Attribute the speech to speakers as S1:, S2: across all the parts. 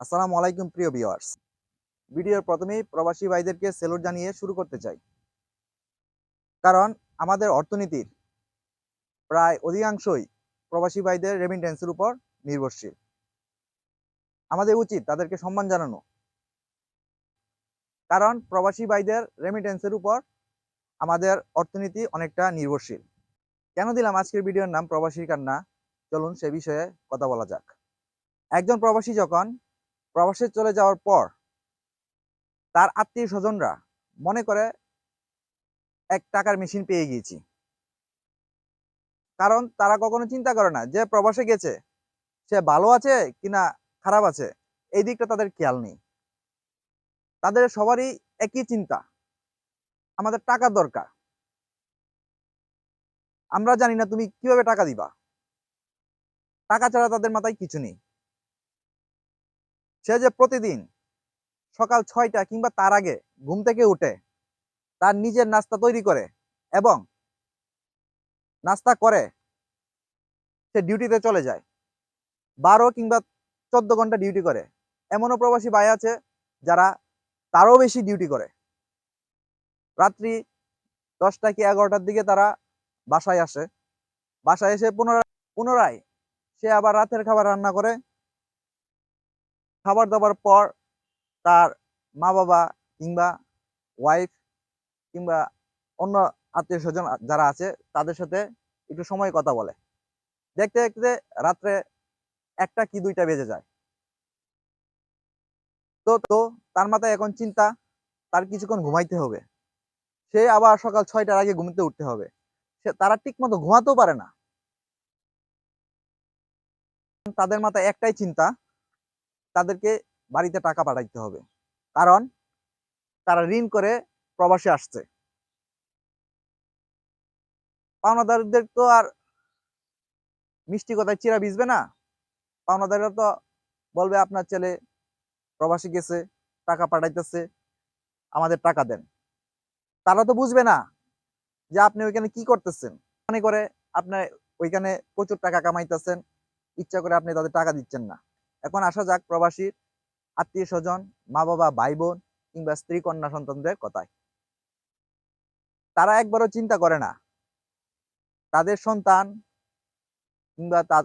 S1: আসসালামু আলাইকুম, প্রিয় ভিউয়ার্স। ভিডিওর প্রথমেই প্রবাসী ভাইদেরকে সেলুট জানিয়ে শুরু করতে চাই। কারণ আমাদের অর্থনীতির প্রায় অধিকাংশই প্রবাসী ভাইদের রেমিটেন্সের উপর নির্ভরশীল। আমাদের উচিত তাদেরকে সম্মান জানানো। কারণ প্রবাসী ভাইদের রেমিটেন্সের উপর আমাদের অর্থনীতি অনেকটা নির্ভরশীল। কেন দিলাম আজকের ভিডিওর নাম প্রবাসী কান্না? চলুন সে বিষয়ে কথা বলা যাক। একজন প্রবাসী যখন প্রবাসে চলে যাওয়ার পর তার আত্মীয় স্বজনরা মনে করে, এক টাকার মেশিন পেয়ে গিয়েছি। কারণ তারা কখনো চিন্তা করে না যে প্রবাসে গেছে, সে ভালো আছে কিনা খারাপ আছে, এই দিকটা তাদের খেয়াল নেই। তাদের সবারই একই চিন্তা, আমাদের টাকার দরকার। আমরা জানি না তুমি কীভাবে টাকা দিবা। টাকা ছাড়া তাদের মাথায় কিছু নেই। সে যে প্রতিদিন সকাল ছয়টা কিংবা তার আগে ঘুম থেকে উঠে, তার নিজের নাস্তা তৈরি করে এবং নাস্তা করে, সে ডিউটিতে চলে যায়। বারো কিংবা চোদ্দ ঘণ্টা ডিউটি করে। এমনও প্রবাসী ভাই আছে যারা তারও বেশি ডিউটি করে। রাত্রি দশটা কি এগারোটার দিকে তারা বাসায় আসে। বাসায় এসে পুনরায় পুনরায় সে আবার রাতের খাবার রান্না করে। খাবার দাবার পর তার মা বাবা কিংবা ওয়াইফ কিংবা অন্য আত্মীয় স্বজন যারা আছে, তাদের সাথে একটু সময় কথা বলে। দেখতে দেখতে রাত্রে একটা কি দুইটা বেজে যায়। তো তো তার মাথায় এখন চিন্তা, তার কিছুক্ষণ ঘুমাইতে হবে। সে আবার সকাল ছয়টার আগে ঘুমতে উঠতে হবে। সে, তারা ঠিক মতো ঘুমাতেও পারে না। তাদের মাথায় একটাই চিন্তা তাদেরকে বাড়িতে টাকা পাঠাইতে হবে। কারণ তারা ঋণ করে প্রবাসে আসছে। পাওনাদারদের তো আর মিষ্টি কথায় চিরা ভিজবে না। পাওনাদাররা তো বলবে, আপনার ছেলে প্রবাসী গেছে, টাকা পাঠাইতেছে, আমাদের টাকা দেন। তারা তো বুঝবে না যে আপনি ওইখানে কি করতেছেন। মনে করে আপনার ওইখানে প্রচুর টাকা কামাইতেছেন, ইচ্ছা করে আপনি তাদের টাকা দিচ্ছেন না। এখন আসা যাক প্রবাসীর আত্মীয় স্বজন মা বাবা ভাই বোন কিংবা স্ত্রী কন্যা সন্তানদের কথায়। তারা একবারও চিন্তা করে না। তাদের সন্তান কিংবা তার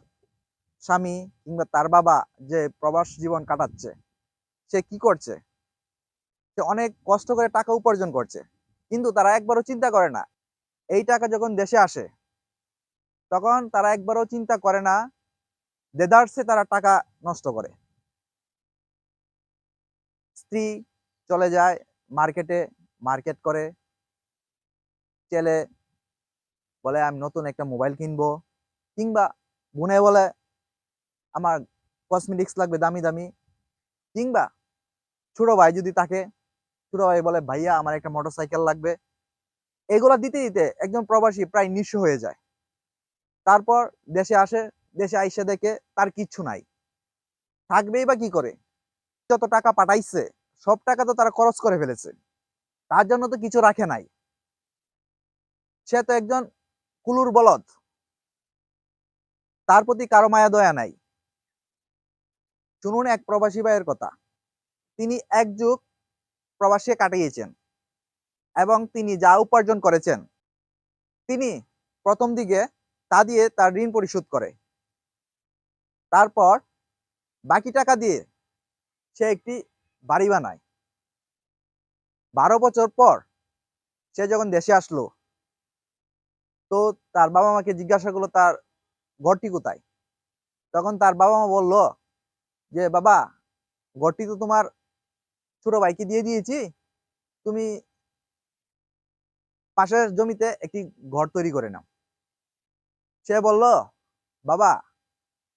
S1: স্বামী কিংবা তার বাবা যে প্রবাস জীবন কাটাচ্ছে, সে কি করছে? সে অনেক কষ্ট করে টাকা উপার্জন করছে, কিন্তু তারা একবারও চিন্তা করে না। এই টাকা যখন দেশে আসে, তখন তারা একবারও চিন্তা করে না দেদার্সে তারা টাকা নষ্ট করে। স্ত্রী চলে যায় মার্কেটে, মার্কেট করে। ছেলে বলে, আমি নতুন একটা মোবাইল কিনবো। কিংবা বোনে বলে, আমার কসমেটিক্স লাগবে দামি দামি। কিংবা ছোট ভাই যদি তাকে ছোট ভাই বলে, ভাইয়া, আমার একটা মোটর সাইকেল লাগবে। এগুলা দিতে দিতে একজন প্রবাসী প্রায় নিঃস্ব হয়ে যায়। তারপর দেশে আসে দেশে আইসে দেখে তার কিচ্ছু নাই। থাকবেই বা কি করে? যত টাকা পাঠাইছে, সব টাকা তো তারা খরচ করে ফেলেছে। তার জন্য তো কিছু রাখে নাই। সে তো একজন কুলুর বলদ। তার প্রতি কারও মায়া, দয়া নাই। শুনুন এক প্রবাসী ভাইয়ের কথা। তিনি এক যুগ প্রবাসে কাটিয়েছেন এবং তিনি যা উপার্জন করেছেন, তিনি প্রথম দিকে তা দিয়ে তার ঋণ পরিশোধ করে। তারপর বাকি টাকা দিয়ে সে একটি বাড়ি বানায়। বারো বছর পর সে যখন দেশে আসলো, তো তার বাবা মাকে জিজ্ঞাসা করল, তার ঘরটি কোথায়? তখন তার বাবা মা বলল, যে, বাবা, ঘরটি তো তোমার ছোট ভাইকে দিয়ে দিয়েছি। তুমি পাশের জমিতে একটি ঘর তৈরি করে নাও। সে বলল, বাবা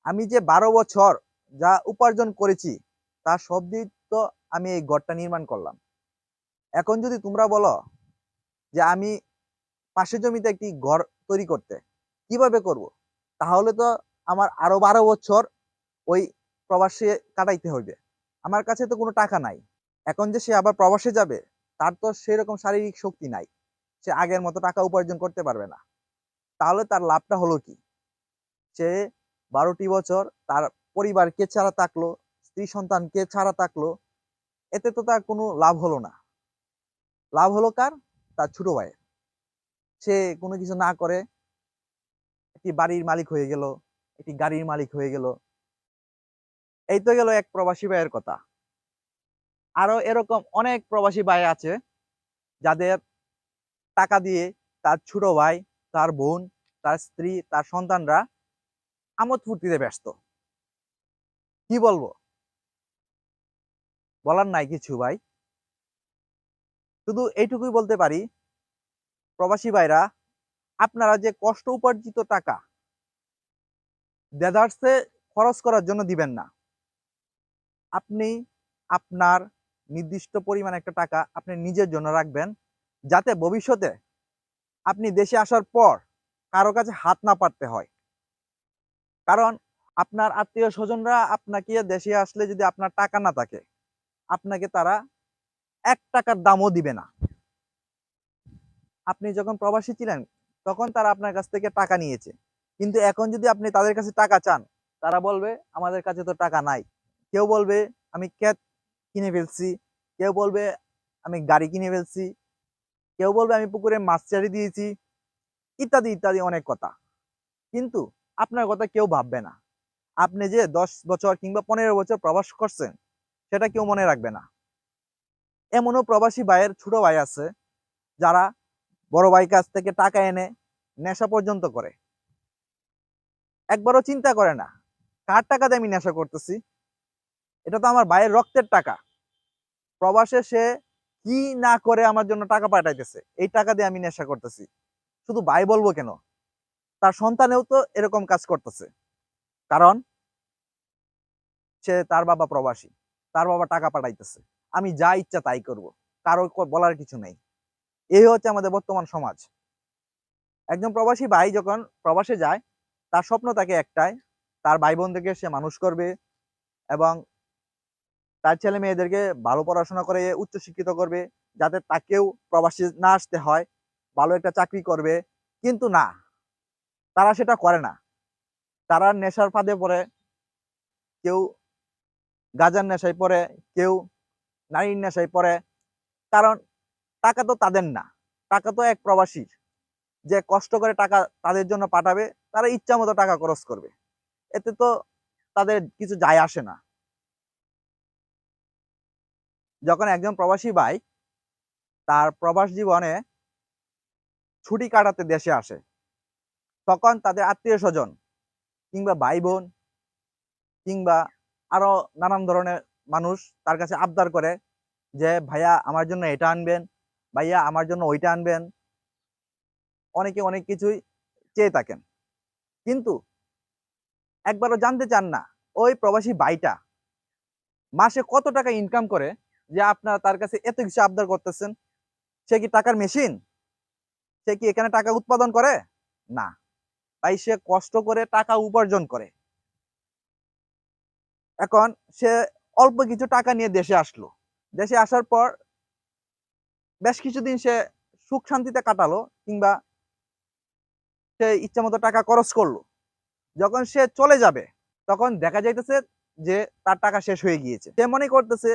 S1: আমি যে বারো বছর যা উপার্জন করেছি তার সব তো আমি এই ঘরটা নির্মাণ করলাম। এখন যদি তোমরা বলো যে আমি পাশের জমিতে একটি ঘর তৈরি করতে কীভাবে করব, তাহলে তো আমার আরও বারো বছর ওই প্রবাসে কাটাইতে হবে আমার কাছে তো কোনো টাকা নাই। এখন যে সে আবার প্রবাসে যাবে, তার তো সেরকম শারীরিক শক্তি নাই। সে আগের মতো টাকা উপার্জন করতে পারবে না। তাহলে তার লাভটা হলো কি? সে বারোটি বছর তার পরিবারকে ছাড়া থাকল, স্ত্রী সন্তানকে ছাড়া থাকল, এতে তো তার কোনো লাভ হলো না। লাভ হলো কার? তার ছোট ভাইয়ের। সে কোনো কিছু না করে একটি বাড়ির মালিক হয়ে গেল, একটি গাড়ির মালিক হয়ে গেল। এই তো গেল এক প্রবাসী ভাইয়ের কথা। আরও এরকম অনেক প্রবাসী ভাই আছে যাদের টাকা দিয়ে তার ছোট ভাই, তার বোন, তার স্ত্রী, তার সন্তানরা আমোদ ফুর্তিতে ব্যস্ত। কি বলব? বলার নাই কিছু ভাই। শুধু এইটুকুই বলতে পারি, প্রবাসী ভাইরা, আপনারা যে কষ্ট উপার্জিত টাকা দেদার্সে খরচ করার জন্য দিবেন না। আপনি আপনার নির্দিষ্ট পরিমাণ একটা টাকা আপনি নিজের জন্য রাখবেন, যাতে ভবিষ্যতে আপনি দেশে আসার পর কারও কাছে হাত না পারতে হয়। কারণ আপনার আত্মীয় স্বজনরা আপনাকে দেশে আসলে যদি আপনার টাকা না থাকে, আপনাকে তারা এক টাকার দামও দিবে না। আপনি যখন প্রবাসী ছিলেন, তখন তারা আপনার কাছ থেকে টাকা নিয়েছে। কিন্তু এখন যদি আপনি তাদের কাছে টাকা চান, তারা বলবে, আমাদের কাছে তো টাকা নাই। কেউ বলবে, আমি ক্যাট কিনে ফেলছি। কেউ বলবে, আমি গাড়ি কিনে ফেলছি। কেউ বলবে, আমি পুকুরে মাছ চারি দিয়েছি। ইত্যাদি ইত্যাদি অনেক কথা। কিন্তু আপনার কথা কেউ ভাববে না। আপনি যে দশ বছর কিংবা পনেরো বছর প্রবাস করছেন, সেটা কেউ মনে রাখবে না। এমনও প্রবাসী ভাইয়ের ছোট ভাই আছে, যারা বড় ভাই কাছ থেকে টাকা এনে নেশা পর্যন্ত করে। একবারও চিন্তা করে না, কার টাকা দিয়ে আমি নেশা করতেছি? এটা তো আমার ভাইয়ের রক্তের টাকা। প্রবাসে সে কি না করে আমার জন্য টাকা পাঠাইতেছে, এই টাকা দিয়ে আমি নেশা করতেছি। শুধু ভাই বলব কেন? তার সন্তানেও তো এরকম কাজ করতেছে। কারণ সে তার বাবা প্রবাসী, তার বাবা টাকা পাঠাইতেছে। আমি যা ইচ্ছা তাই করব, কারও বলার কিছু নেই। এই হচ্ছে আমাদের বর্তমান সমাজ। একজন প্রবাসী ভাই যখন প্রবাসে যায়, তার স্বপ্ন তাকে একটাই, তার ভাই বোনদেরকে সে মানুষ করবে এবং তার ছেলে মেয়েদেরকে ভালো পড়াশোনা করে উচ্চশিক্ষিত করবে, যাতে তাকেও প্রবাসী না আসতে হয়, ভালো একটা চাকরি করবে। কিন্তু না তারা সেটা করে না। তারা নেশার ফাঁদে পড়ে। কেউ গাজার নেশায় পড়ে, কেউ নারীর নেশায় পড়ে। কারণ টাকা তো তাদের না। টাকা তো এক প্রবাসীর। যে কষ্ট করে টাকা তাদের জন্য পাঠাবে, তারা ইচ্ছা মতো টাকা খরচ করবে। এতে তো তাদের কিছু যায় আসে না। যখন একজন প্রবাসী ভাই তার প্রবাস জীবনে ছুটি কাটাতে দেশে আসে তখন তাদের আত্মীয় স্বজন কিংবা ভাই বোন কিংবা আরও নানান ধরনের মানুষ তার কাছে আবদার করে যে, ভাইয়া, আমার জন্য এটা আনবেন, ভাইয়া, আমার জন্য ওইটা আনবেন। অনেকে অনেক কিছুই চেয়ে থাকেন। কিন্তু একবারও জানতে চান না, ওই প্রবাসী ভাইটা মাসে কত টাকা ইনকাম করে যে, আপনারা তার কাছে এত কিছু আবদার করতেছেন, সে কি টাকার মেশিন সে কি এখানে টাকা উৎপাদন করে? না। তাই সে কষ্ট করে টাকা উপার্জন করে। এখন সে অল্প কিছু টাকা নিয়ে দেশে আসলো। দেশে আসার পর বেশ কিছুদিন সে সুখ শান্তিতে কাটালো কিংবা সে ইচ্ছা মতো টাকা খরচ করল। যখন সে চলে যাবে, তখন দেখা যাইতেছে যে তার টাকা শেষ হয়ে গিয়েছে। সে মনে করতেছে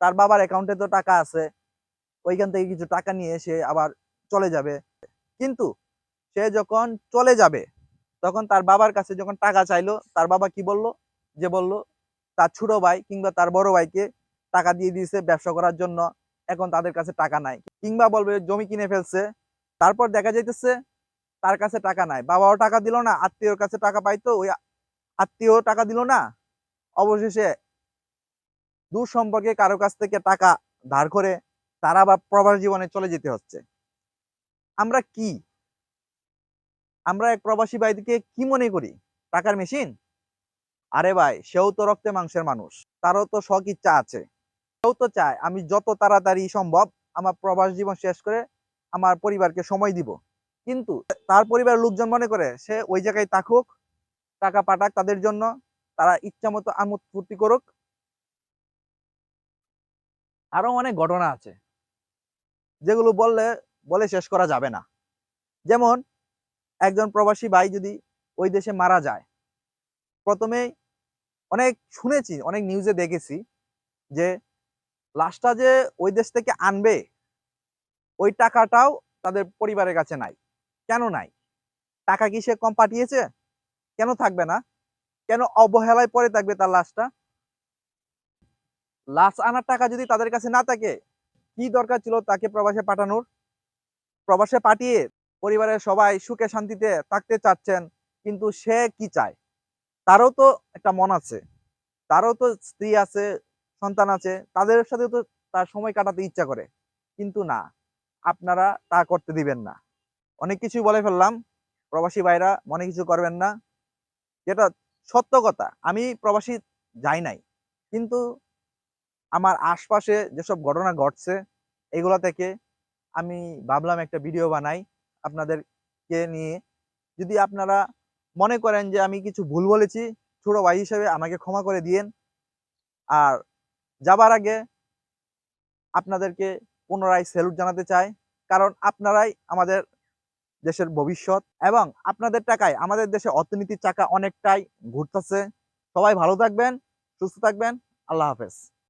S1: তার বাবার অ্যাকাউন্টে তো টাকা আছে, ওইখান থেকে কিছু টাকা নিয়ে সে আবার চলে যাবে। কিন্তু সে যখন চলে যাবে তখন তার বাবার কাছে যখন টাকা চাইলো, তার বাবা কি বলল? যে বলল, তার ছোট ভাই কিংবা তার বড় ভাইকে টাকা দিয়ে দিয়েছে ব্যবসা করার জন্য, এখন তাদের কাছে টাকা নাই। কিংবা বলবে, জমি কিনে ফেলছে। তারপর দেখা যাইতেছে, তার কাছে টাকা নাই। বাবাও টাকা দিল না, আত্মীয়র কাছে টাকা পাইতো, ওই আত্মীয় টাকা দিল না। অবশেষে দূর সম্পর্কে কারও কাছ থেকে টাকা ধার করে তারা বা প্রবাস জীবনে চলে যেতে হচ্ছে। আমরা কি? আমরা এক প্রবাসী ভাইকে কি মনে করি? টাকার মেশিন আরে ভাই, সেও তো রক্তে মাংসের মানুষ, তারও তো শখ ইচ্ছা আছে। সেও তো চায়, আমি যত তাড়াতাড়ি সম্ভব আমার প্রবাস জীবন শেষ করে আমার পরিবারকে সময় দিব। কিন্তু তার পরিবারের লোকজন মনে করে, সে ওই জায়গায় থাকুক, টাকা পাঠাক তাদের জন্য, তারা ইচ্ছা মতো আমোদ ফুর্তি করুক। আরও অনেক ঘটনা আছে, যেগুলো বললে, বলে শেষ করা যাবে না। যেমন একজন প্রবাসী ভাই যদি ওই দেশে মারা যায়। প্রথমেই অনেক শুনেছি, অনেক নিউজে দেখেছি যে লাশটা যে ওই দেশ থেকে আনবে, ওই টাকাটাও তাদের পরিবারের কাছে নাই। কেন নাই? টাকা কি সে কম পাঠিয়েছে? কেন থাকবে না? কেন অবহেলায় পরে থাকবে তার লাশটা? লাশ আনার টাকা যদি তাদের কাছে না থাকে, কি দরকার ছিল তাকে প্রবাসে পাঠানোর? প্রবাসে পাঠিয়ে পরিবারের সবাই সুখে শান্তিতে থাকতে চাচ্ছেন, কিন্তু সে কি চায়? তারও তো একটা মন আছে, তারও তো স্ত্রী আছে, সন্তান আছে, তাদের সাথে তো তার সময় কাটাতে ইচ্ছা করে, কিন্তু না, আপনারা তা করতে দিবেন না। অনেক কিছুই বলে ফেললাম, প্রবাসী ভাইরা মনে কিছু করবেন না, যেটা সত্য কথা, আমি প্রবাসী যাই নাই, কিন্তু আমার আশপাশে যেসব ঘটনা ঘটছে, এগুলো থেকে আমি ভাবলাম একটা ভিডিও বানাই আপনাদেরকে নিয়ে। যদি আপনারা মনে করেন যে আমি কিছু ভুল বলেছি, ছোট ভাই হিসেবে আমাকে ক্ষমা করে দিয়েন। আর যাবার আগে আপনাদেরকে পুনরায় স্যালুট জানাতে চাই, কারণ আপনারাই আমাদের দেশের ভবিষ্যৎ এবং আপনাদের টাকায় আমাদের দেশে অর্থনীতির চাকা অনেকটাই ঘুরতেছে। সবাই ভালো থাকবেন, সুস্থ থাকবেন, আল্লাহ হাফেজ।